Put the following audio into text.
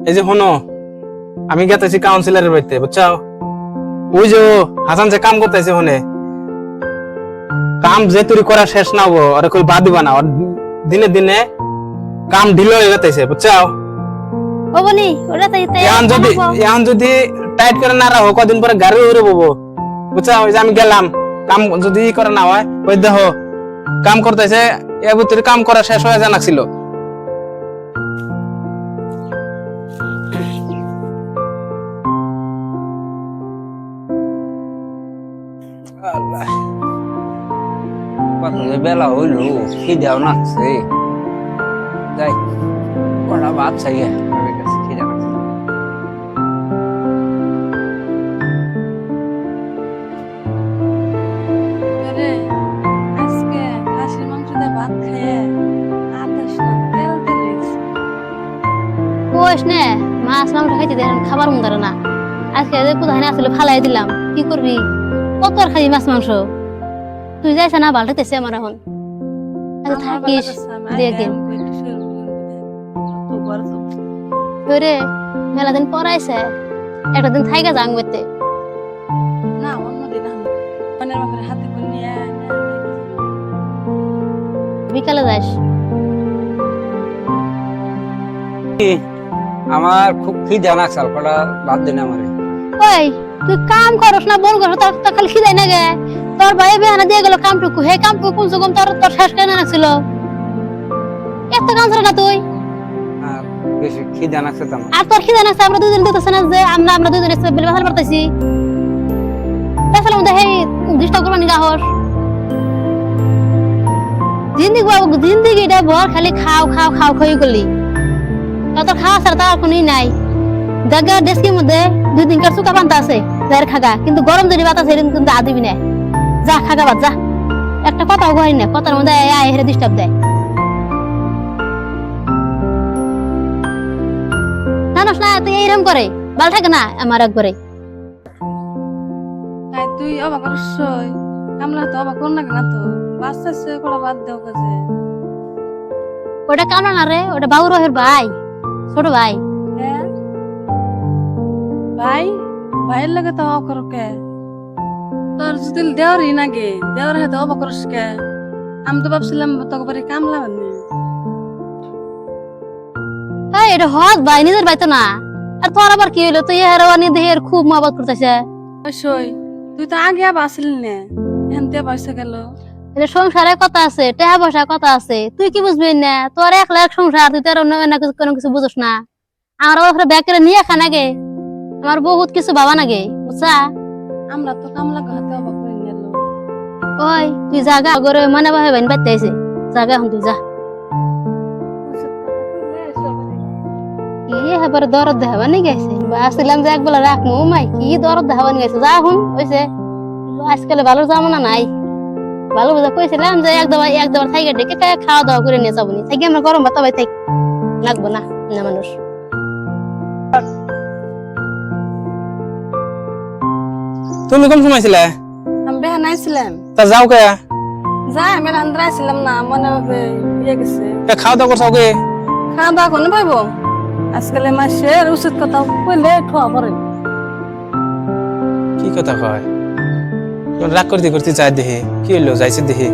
এই যে হনো আমি গেতেছি কাউন্সিলরের বাড়িতে বুঝছাও? ওই যে হাসান যে কাম করতেছে হনে কাম যে তুই করা শেষ না হব আর কই বাদ দিবা না দিনে দিনে কাম ঢিল হয়ে গেতেছে বুঝছাও? ও ওটা তাই তাই এখন যদি এখন যদি টাইট করে না রাখো কদিন পরে গাড়ি উড়ে ববো। বুঝছ ওই যে আমি গেলাম কাম যদি ই করে না হয় ওই দেখো কাম করতেছে এর ভিতরে কাম করা শেষ হয়ে জানা কত বেলা হইল খিদাও নাচছে যাই কটা ভাত চাই আমার কাছে খিদা মাছ মাংস খাবার মন না। আজকে কোথায় আসলে ফালাই দিলাম। কি করবি? কত আর খাই মাছ মাংস? তুই যাইছ না বালটাইতেছে আমার এখন। আচ্ছা থাকিস। দুই একদিন মেলা দিন পরাইছে একটা দিন থাইকা যাং না অন্যদিন হাতে বিকালে যাস আমার খুব খিদা নাচল কটা ভাত দিন আমারে। ওই তুই কাম করস না বল করস তোর তো খালি খিদাই না গে তোর ভাই বেহানা দিয়ে গেল কামটুকু হে কামটুকু কমসে কম তোর তোর শেষ কেন ছিল এত কাম ছিল না তুই। বেশি খিদা নাচছে তো আর তোর খিদে না আমরা দুজন দিতেছে না যে আমরা আমরা দুজন বিল বাসার পারতেছি তাহলে মধ্যে হেই ডিস্টার্ব করবা নিগা হস জিন্দিগি বাবু জিন্দিগিটা ভর খালি খাও খাও খাও খাই তা তোর খাওয়া ছাড়া তার কোনই নাই। জায়গা ডেস্কের মধ্যে? দুই দিন কার সুকা পান্তা আছে যার খাগা কিন্তু গরম যদি বাতাস সেদিন কিন্তু আদিবি না যা খাগা বাদ যা। একটা কথাও কই না কথার মধ্যে আয় হেরে ডিস্টার্ব দেয়। জানোস না তুই এইরকম করে ভালো থাকে না আমার একবারে তাই তুই অবাক করস কামলা তো অবাক কর না কেন তো বাচ্চা সে কটা বাদ দেও কাছে। ওটা কামনা না রে ওটা রহের ভাই ছোট ভাই। ভাই ভাইয়ের লাগে তো অবাক কে? তোর যদি দেওয়ারই নাগে দেওয়ার হাতে অবাক করস কে? আমি তো ভাবছিলাম তোকে বাড়ি কামলা বানি এই এটা হজ ভাই নিজের ভাই তো না। আর তোর আবার কি হইল? তুই আর আনি দেহের খুব মহব্বত করতেছে। অবশ্যই। তুই তো আগে আবার আসলি না এখন পয়সা গেল। এটা সংসারে কথা আছে টাকা পয়সা কথা আছে। তুই কি বুঝবি না? তোর এক লাখ সংসার তুই তোর অন্য অন্য কিছু কোনো কিছু বুঝস না। আমার ওখানে ব্যাগ করে নিয়ে খা নাগে আমার বহুত কিছু বাবা নাগে বুঝছা? আমরা তো কামলা হাতে অবাক করে নিল ওই তুই জাগা করে মানে ভাই বাইন বাইতে আইছে জাগা এখন তুই যা। কি হেবার দরদ দেখাবা নি গেছে আসছিলাম যে একবেলা রাখমু মাই কি দরদ দেখাবা নি গেছে যা হুন হইছে আজকাল ভালো জামানা নাই? ভালো বুঝা কইছিলাম যে একদম একদম থাইকে ডেকে খাওয়া দাওয়া করে নিয়ে যাব নি থাকি আমরা গরম ভাত থাক। লাগবো না না মানুষ। তুমি কোন সময় ছিলে আমি বেহান আইছিলাম। তা যাও কে? যাই আমি রান্দ্রা আইছিলাম না মনে ইয়ে গেছে। তা খাওয়া দাওয়া করছাও কে? খাওয়া দাওয়া কোনো পাইব? আজকাল মাসের ওষুধ কথা কইলে ঠোয়া পরে কি কথা কয়? রাগ করতে করতে যাই দেখি কি হইল যাইছে দেখি।